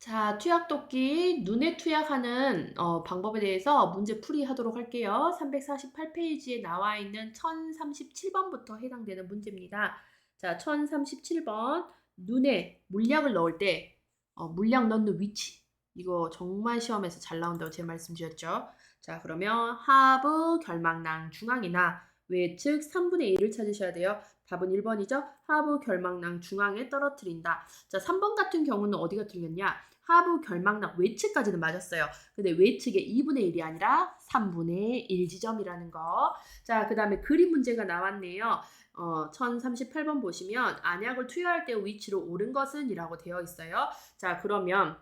자, 투약독기 눈에 투약하는 어, 방법에 대해서 문제 풀이 하도록 할게요. 348페이지에 나와 있는 1037번부터 해당되는 문제입니다. 자, 1037번 눈에 물약을 넣을 때 어, 물약 넣는 위치 이거 정말 시험에서 잘 나온다고 제가 말씀 드렸죠. 자, 그러면 하부 결막낭 중앙이나 외측 3분의 1을 찾으셔야 돼요. 답은 1번이죠. 하부 결막낭 중앙에 떨어뜨린다. 자, 3번 같은 경우는 어디가 틀렸냐? 하부 결막낭 외측까지는 맞았어요. 근데 외측의 2분의 1이 아니라 3분의 1 지점이라는 거. 자, 그 다음에 그림 문제가 나왔네요. 어, 1038번 보시면 안약을 투여할 때 위치로 옳은 것은 이라고 되어 있어요. 자, 그러면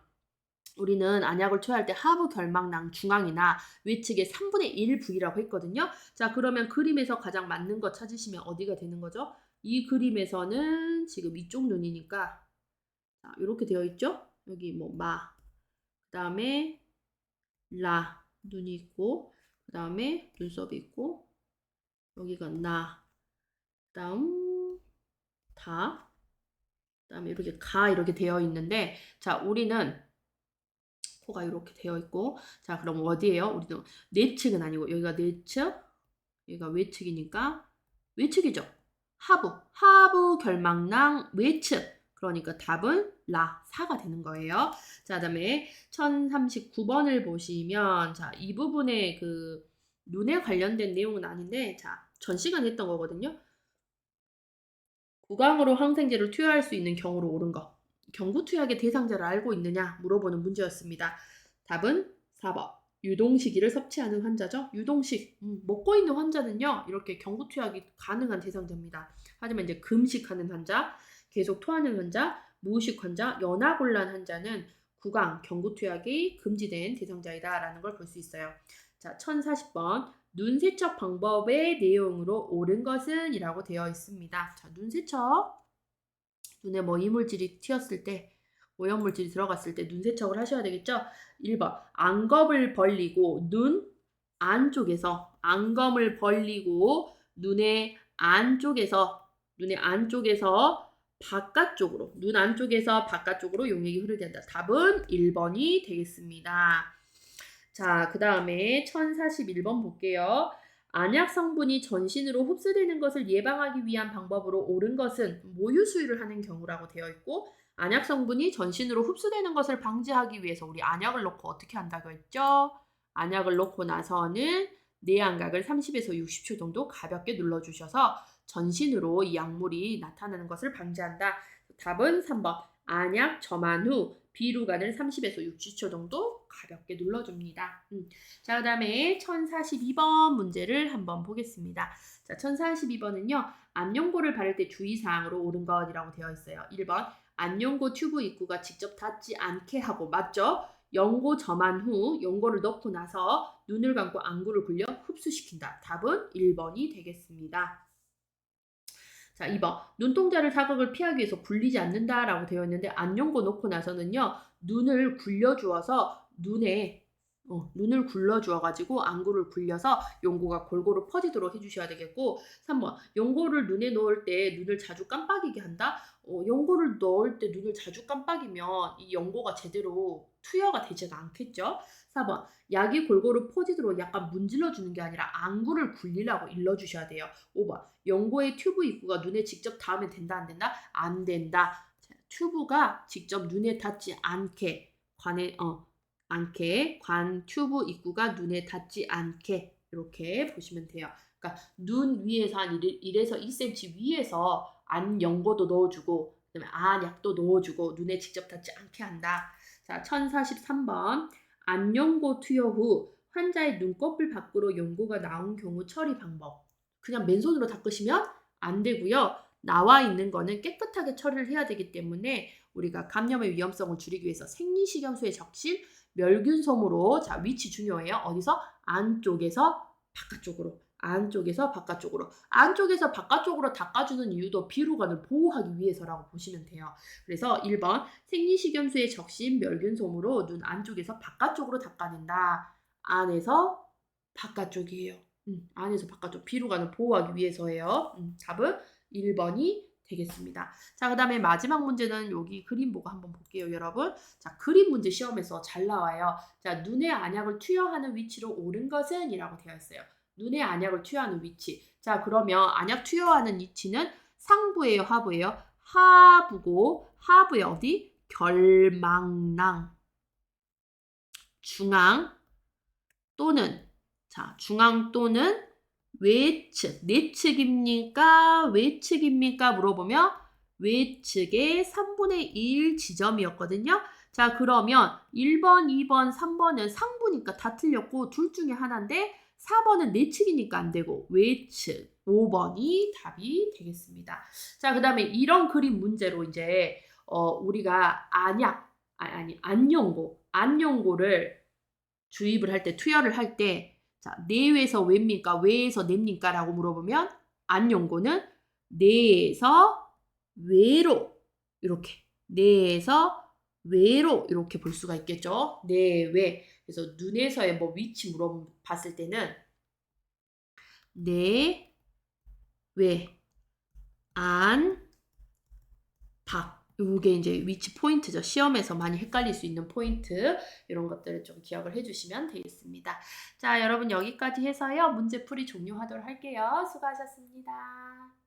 우리는 안약을 투여할 때 하부 결막낭 중앙이나 외측의 3분의 1 부위라고 했거든요. 자, 그러면 그림에서 가장 맞는 거 찾으시면 어디가 되는 거죠? 이 그림에서는 지금 이쪽 눈이니까 자, 이렇게 되어 있죠? 여기 뭐 마, 그 다음에 라 눈이 있고, 그 다음에 눈썹이 있고, 여기가 나, 그 다음 다, 그 다음에 이렇게 가 이렇게 되어 있는데, 자 우리는 코가 이렇게 되어 있고, 자 그럼 어디예요? 우리는 내측은 아니고 여기가 내측, 여기가 외측이니까 외측이죠. 하부, 하부 결막낭 외측. 그러니까 답은 라, 4가 되는 거예요. 자, 그 다음에 1039번을 보시면 자, 이 부분에 그 눈에 관련된 내용은 아닌데 자, 전 시간에 했던 거거든요. 구강으로 항생제를 투여할 수 있는 경우로 옳은 거. 경구 투약의 대상자를 알고 있느냐 물어보는 문제였습니다. 답은 4번. 유동식이를 섭취하는 환자죠. 유동식 음, 먹고 있는 환자는요 이렇게 경구 투약이 가능한 대상자입니다. 하지만 이제 금식하는 환자, 계속 토하는 환자, 무의식 환자, 연하곤란 환자는 구강 경구 투약이 금지된 대상자이다라는 걸 볼 수 있어요. 자, 1040번 눈 세척 방법의 내용으로 옳은 것은 이라고 되어 있습니다. 자, 눈 세척 눈에 뭐 이물질이 튀었을 때 오염물질이 들어갔을 때 눈 세척을 하셔야 되겠죠? 1번 안검을 벌리고 눈 안쪽에서 안검을 벌리고 눈의 안쪽에서 눈의 안쪽에서 바깥쪽으로 눈 안쪽에서 바깥쪽으로 용액이 흐르게 한다. 답은 1번이 되겠습니다. 자, 그 다음에 1041번 볼게요. 안약 성분이 전신으로 흡수되는 것을 예방하기 위한 방법으로 옳은 것은 모유 수유를 하는 경우라고 되어 있고 안약 성분이 전신으로 흡수되는 것을 방지하기 위해서 우리 안약을 넣고 어떻게 한다고 했죠? 안약을 넣고 나서는 내안각을 30에서 60초 정도 가볍게 눌러주셔서 전신으로 이 약물이 나타나는 것을 방지한다. 답은 3번. 안약 점한 후 비루간을 30에서 60초 정도 가볍게 눌러줍니다. 음. 자, 그 다음에 1042번 문제를 한번 보겠습니다. 자, 1042번은요, 안연고를 바를 때 주의사항으로 옳은 것이라고 되어 있어요. 1번, 안연고 튜브 입구가 직접 닿지 않게 하고, 맞죠? 연고 점한 후 연고를 넣고 나서 눈을 감고 안구를 굴려 흡수시킨다. 답은 1번이 되겠습니다. 자, 2번. 눈동자를 자극을 피하기 위해서 굴리지 않는다라고 되어 있는데 안연고 놓고 나서는요. 눈을 굴려 주어서 눈에 어, 눈을 굴러 주어 가지고 안구를 굴려서 연고가 골고루 퍼지도록 해 주셔야 되겠고 3번. 연고를 눈에 넣을 때 눈을 자주 깜빡이게 한다. 어, 연고를 넣을 때 눈을 자주 깜빡이면 이 연고가 제대로 투여가 되지가 않겠죠. 4번. 약이 골고루 퍼지도록 약간 문질러 주는 게 아니라 안구를 굴리라고 일러 주셔야 돼요. 5번. 연고의 튜브 입구가 눈에 직접 닿으면 된다 안 된다? 안 된다. 자, 튜브가 직접 눈에 닿지 않게 관에 어 않게 관 튜브 입구가 눈에 닿지 않게 이렇게 보시면 돼요. 그러니까 눈 위에서 한 1, 에서 2cm 위에서 안 연고도 넣어주고 그다음에 안 약도 넣어주고 눈에 직접 닿지 않게 한다. 자, 1043번 안 연고 투여 후 환자의 눈꺼풀 밖으로 연고가 나온 경우 처리 방법. 그냥 맨손으로 닦으시면 안 되고요. 나와 있는 거는 깨끗하게 처리를 해야 되기 때문에 우리가 감염의 위험성을 줄이기 위해서 생리식염수에 적신 멸균솜으로 자 위치 중요해요. 어디서 안쪽에서 바깥쪽으로 안쪽에서 바깥쪽으로 안쪽에서 바깥쪽으로 닦아주는 이유도 비루관을 보호하기 위해서라고 보시면 돼요. 그래서 1번 생리식염수에 적신 멸균솜으로 눈 안쪽에서 바깥쪽으로 닦아낸다. 안에서 바깥쪽이에요. 음, 안에서 바깥쪽 비루관을 보호하기 위해서예요. 음, 답은 1번이 되겠습니다. 자, 그 다음에 마지막 문제는 여기 그림 보고 한번 볼게요, 여러분. 자, 그림 문제 시험에서 잘 나와요. 자, 눈의 안약을 투여하는 위치로 옳은 것은 이라고 되어 있어요. 눈의 안약을 투여하는 위치. 자, 그러면 안약 투여하는 위치는 상부예요, 하부예요? 하부고, 하부에 어디? 결망낭. 중앙 또는, 자, 중앙 또는 외측, 내측입니까? 외측입니까? 물어보면 외측의 3분의 1 지점이었거든요. 자, 그러면 1번, 2번, 3번은 상부니까 다 틀렸고 둘 중에 하나인데 4번은 내측이니까 안 되고 외측 5번이 답이 되겠습니다. 자, 그 다음에 이런 그림 문제로 이제 어, 우리가 안약 아니, 아니 안용고 안용고를 주입을 할 때 투여를 할 때 자, 내외에서 외입니까? 외에서 내입니까? 라고 물어보면 안용고는 내에서 외로 이렇게 내에서 외로 이렇게 볼 수가 있겠죠. 내외. 그래서 눈에서의 뭐 위치 물어봤을 때는 내, 외, 안, 밖. 요게 이제 위치 포인트죠. 시험에서 많이 헷갈릴 수 있는 포인트. 이런 것들을 좀 기억을 해주시면 되겠습니다. 자, 여러분 여기까지 해서요. 문제 풀이 종료하도록 할게요. 수고하셨습니다.